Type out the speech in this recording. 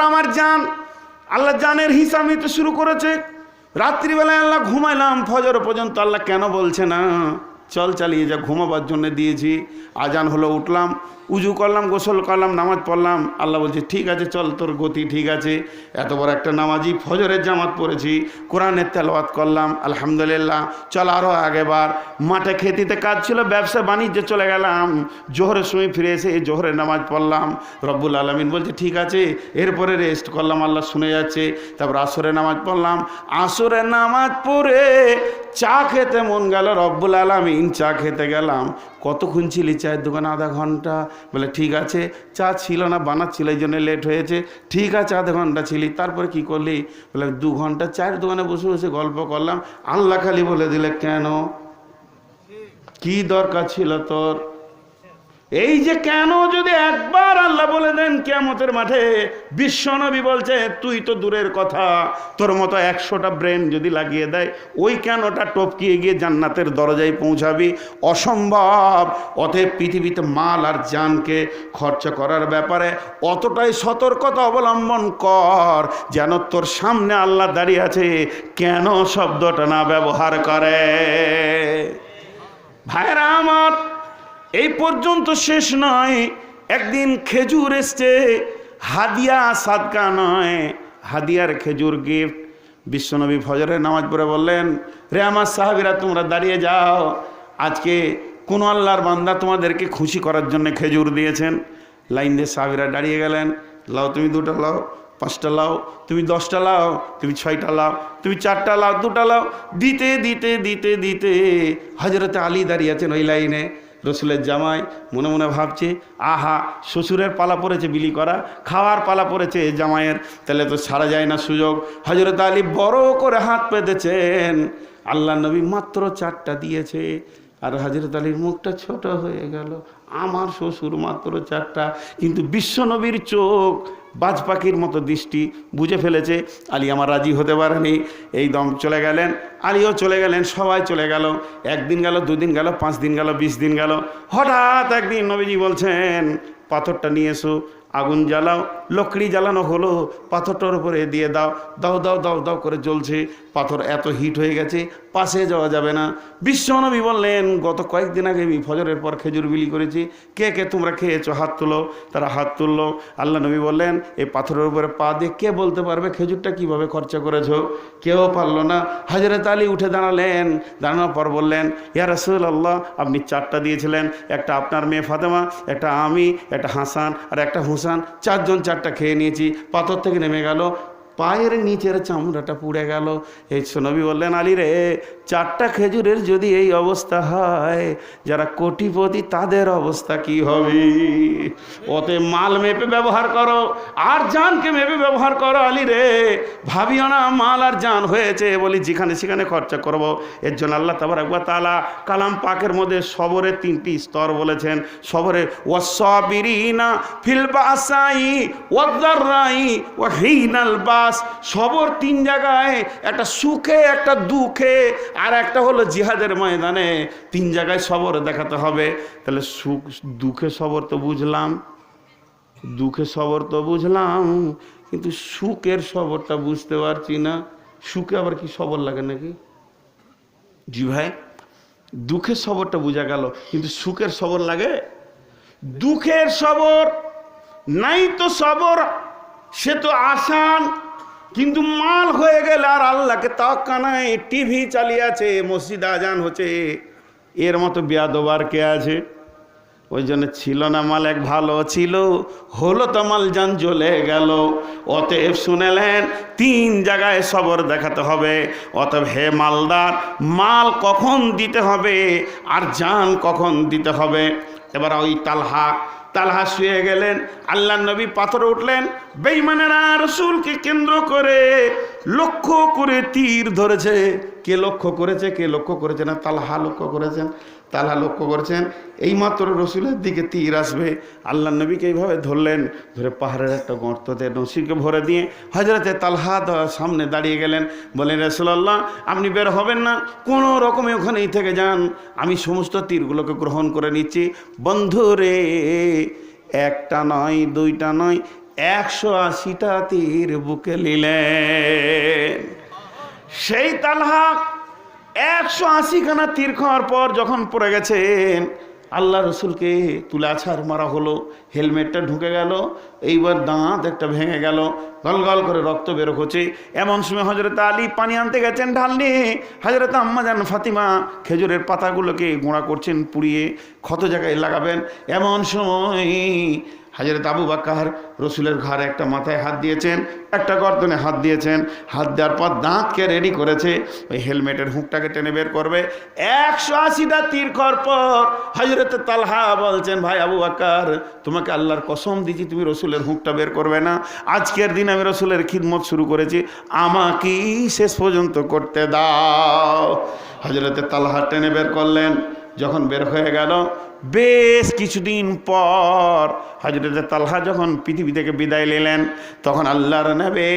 আমার জান, আল্লাহ জানের হিসাব নিতে শুরু করেছে। রাত্রিবেলায় আল্লাহ ঘুমাইলাম, ফজর পর্যন্ত আল্লাহ কেন বলছে না? চল চালিয়ে যা, ঘুমাবার জন্য দিয়েছি। আজান হলো, উঠলাম। উজু করলাম, গোসল করলাম, নামাজ পড়লাম। আল্লাহ বলছে, ঠিক আছে, চল, তোর গতি ঠিক আছে। এত বড় একটা নামাজি ফজরের জামাত পড়েছি। কোরআনের তেলাওয়াত করলাম, আলহামদুলিল্লাহ। চল আরও আগেবার মাঠে খেতিতে কাজ ছিল, ব্যবসা বাণিজ্যে চলে গেলাম। জোহরের সময় ফিরে এসে জোহরের নামাজ পড়লাম। রব্বুল আলমিন বলছে, ঠিক আছে, এরপরে রেস্ট করলাম। আল্লাহ শুনে যাচ্ছে। তারপর আসরের নামাজ পড়লাম। আসরের নামাজ পড়ে চা খেতে মন গেল, রব্বুল আলমিন চা খেতে গেলাম। কতক্ষণ ছিলি চায়ের দোকানে? আধা ঘণ্টা। বলে, ঠিক আছে। চা ছিল না, বানাচ্ছিল এই জন্য লেট হয়েছে। ঠিক আছে, আধ ঘণ্টা ছিলি। তারপরে কি করলি? বলে, দু ঘণ্টা চায়ের দোকানে বসে বসে গল্প করলাম। আল্লাহ খালি বলে দিলে, কেন? কি দরকার ছিল তোর? এই যে কেন যদি বলে দেন কেমতের মাঠে বিশ্বনবী বলছে, তুই তো দূরের কথা। তোর মতো একশোটা ব্রেন যদি লাগিয়ে দেয়, ওই কেনটা টপকিয়ে গিয়ে জান্নাতের দরজায় পৌঁছাবি? অসম্ভব। অতএব পৃথিবীতে মাল আর জানকে খরচ করার ব্যাপারে অতটাই সতর্কতা অবলম্বন কর, যেন তোর সামনে আল্লাহ দাঁড়িয়ে আছে। কেন শব্দটা না ব্যবহার করে? ভাইরা আমার, এই পর্যন্ত শেষ নয়। একদিন খেজুর এসছে, হাদিয়া সাদকা নয়। হাদিয়ার খেজুর গিফট বিশ্বনবী ফজরের নামাজ পড়ে বললেন, রে আমার সাহাবিরা, তোমরা দাঁড়িয়ে যাও। আজকে কোন আল্লাহর বান্দা তোমাদেরকে খুশি করার জন্য খেজুর দিয়েছেন। লাইন দিয়ে সাহাবিরা দাঁড়িয়ে গেলেন। লাও, তুমি দুটো লাও, পাঁচটা লাও, তুমি দশটা লাও, তুমি ছয়টা লাও, তুমি চারটা লাও, দুটা লাও। দিতে দিতে দিতে দিতে হজরতে আলী দাঁড়িয়ে আছেন ওই লাইনে। রসুলের জামাই মনে মনে ভাবছে, আহা, শ্বশুরের পালা পড়েছে বিলি করা, খাওয়ার পালা পড়েছে জামাইয়ের, তাহলে তো সারা যায় না সুযোগ। হজরত আলী বড় করে হাত পেতেছেন আল্লাহ নবী মাত্র চারটা দিয়েছে। আর হজরত আলীর মুখটা ছোট হয়ে গেল। আমার শ্বশুর মাত্র চারটা, কিন্তু বিশ্বনবীর চোখ বাজ পাখির মতো দৃষ্টি, বুঝে ফেলেছে, আলী আমার রাজি হতে পারেনি। এই দম চলে গেলেন, আলীও চলে গেলেন, সবাই চলে গেল। একদিন গেল, দুদিন গেল পাঁচ দিন গেল, বিশ দিন গেল। হঠাৎ একদিন নবীজি বলছেন, পাথরটা নিয়ে এসো। আগুন জ্বালাও, লকড়ি জ্বালানো হলো, পাথরটার উপরে দিয়ে দাও দাও দাও দাও দাও করে জ্বলছে, পাথর এত হিট হয়ে গেছে, পাশে যাওয়া যাবে না। বিশ্বনবী বললেন, গত কয়েকদিন আগে আমি ফজরের পর খেজুর বিলি করেছি, কে কে তোমরা খেয়েছো? হাত তুলো। তারা হাত তুললো। আল্লাহ নবী বললেন এই পাথরের উপরে পা দিয়ে কে বলতে পারবে খেজুরটা কীভাবে খরচা করেছ? কেউ পারল না। হাজরত আলী উঠে দাঁড়ালেন। দাঁড়ানোর পর বললেন, ইয়া রাসুল আল্লাহ আপনি চারটা দিয়েছিলেন, একটা আপনার মেয়ে ফাতেমা, একটা আমি, একটা হাসান, আর একটা হুসান চারজন চারটা খেয়ে নিয়েছি পাথর থেকে নেমে গেল। পায়ের নিচের চামড়াটা পুড়ে গেল। এই নবী বললেন, আলী রে, চারটা খেজুরের যদি এই অবস্থা হয়, যারা কোটিপতি তাদের অবস্থা কি হবে? ওতে মাল মেপে ব্যবহার করো, আর জানকে মেপে ব্যবহার করো, আলী রে। ভাবিও না, মাল আর জান হয়েছে বলি যেখানে সেখানে খরচা করব। এর জন্য আল্লাহ তাবার একবার তালা কালাম পাকের মধ্যে সবরের তিনটি স্তর বলেছেন। সবরে ওয়াসবিরিনা ফিল বাসাই ওয়াদাররাই ওয়া হিনাল বাস সবর তিন জায়গায়, একটা সুখে, একটা দুঃখে, আর একটা হলো জিহাদের ময়দানে। তিন জায়গায় সবর দেখাতে হবে। তাহলে সুখ, দুঃখে সবর তো বুঝলাম। দুঃখে সবর তো বুঝলাম। কিন্তু সুখের সবরটা বুঝতে পারছি না। সুখে আবার কি সবর লাগে নাকি? জি ভাই, দুঃখের সবরটা বোঝা গেল। কিন্তু সুখের সবর লাগে? দুঃখের সবর, নাই তো সবর, সে তো আসান। কিন্তু মাল হয়ে গেলে আর আল্লাহকে তাক্কা নাই। টিভি চালিয়ে আছে মসজিদ আজান হচ্ছে। এর মতো বেয়াদবার কে আছে? ওই জন্য ছিল না মাল, এক ভালো ছিল। হলো তো মাল, যান জ্বলে গেল। অতএব শুনেলেন, তিন জায়গায় সবর দেখাতে হবে। অতএব হে মালদার, মাল কখন দিতে হবে আর জান কখন দিতে হবে? এবার ওই তালহা তালহা শুয়ে গেলেন, আল্লাহ নবী পাথরে উঠলেন বেইমানেরা রসুলকে কেন্দ্র করে লক্ষ্য করে তীর ধরেছে। কে লক্ষ্য করেছে, কে লক্ষ্য করেছে না, তালহা লক্ষ্য করেছেন, তালহা লক্ষ্য করেছেন। এইমাত্র রসুলের দিকে তীর আসবে। আল্লাহ নবীকে এইভাবে ধরলেন, ধরে পাহাড়ের একটা গর্ততে নসিকে ভরে দিয়ে হজরতে তালহা সামনে দাঁড়িয়ে গেলেন। বলেন রসুল্লাহ আপনি বের হবেন না। কোনো রকমে ওখানেই থেকে যান। আমি সমস্ত তীরগুলোকে গ্রহণ করে নিচ্ছি। বন্ধু রে, একটা নয়, দুইটা নয়, একশো আশিটা তীর বুকে নিলেন। সেই তালহা একশো আশিখানা তীর খাওয়ার পর যখন পড়ে গেছেন, আল্লাহ রসুলকে তুলাছাড় মারা হলো, হেলমেটটা ঢুকে গেল, এইবার দাঁত একটা ভেঙে গেল গল গল করে রক্ত বের হচ্ছে। এমন সময় হজরত আলী পানি আনতে গেছেন ঢাল নিয়ে। হজরত আম্মাজান ফাতিমা খেজুরের পাতাগুলোকে গোঁড়া করছেন, পুড়িয়ে ক্ষত জায়গায় লাগাবেন। এমন সময় হাজরত আবু বাক্কার রসুলের ঘাড়ে একটা মাথায় হাত দিয়েছেন, একটা গর্দনে হাত দিয়েছেন। হাত দেওয়ার পর দাঁতকে রেডি করেছে, ওই হেলমেটের হুঁকটাকে টেনে বের করবে। একশো আশিটা তীর কর পর হজরত তালহা বলছেন, ভাই আবু বাক্কার, তোমাকে আল্লাহর কসম দিচ্ছি তুমি রসুলের হুঁকটা বের করবে না। আজকের দিন আমি রসুলের খিদমত শুরু করেছি, আমাকেই শেষ পর্যন্ত করতে দাও। হজরতে তালহা টেনে বের করলেন। যখন বের হয়ে গেল, বেশ কিছুদিন পর হজরত তালহা যখন পৃথিবী থেকে বিদায় নিলেন, তখন আল্লাহর নেবে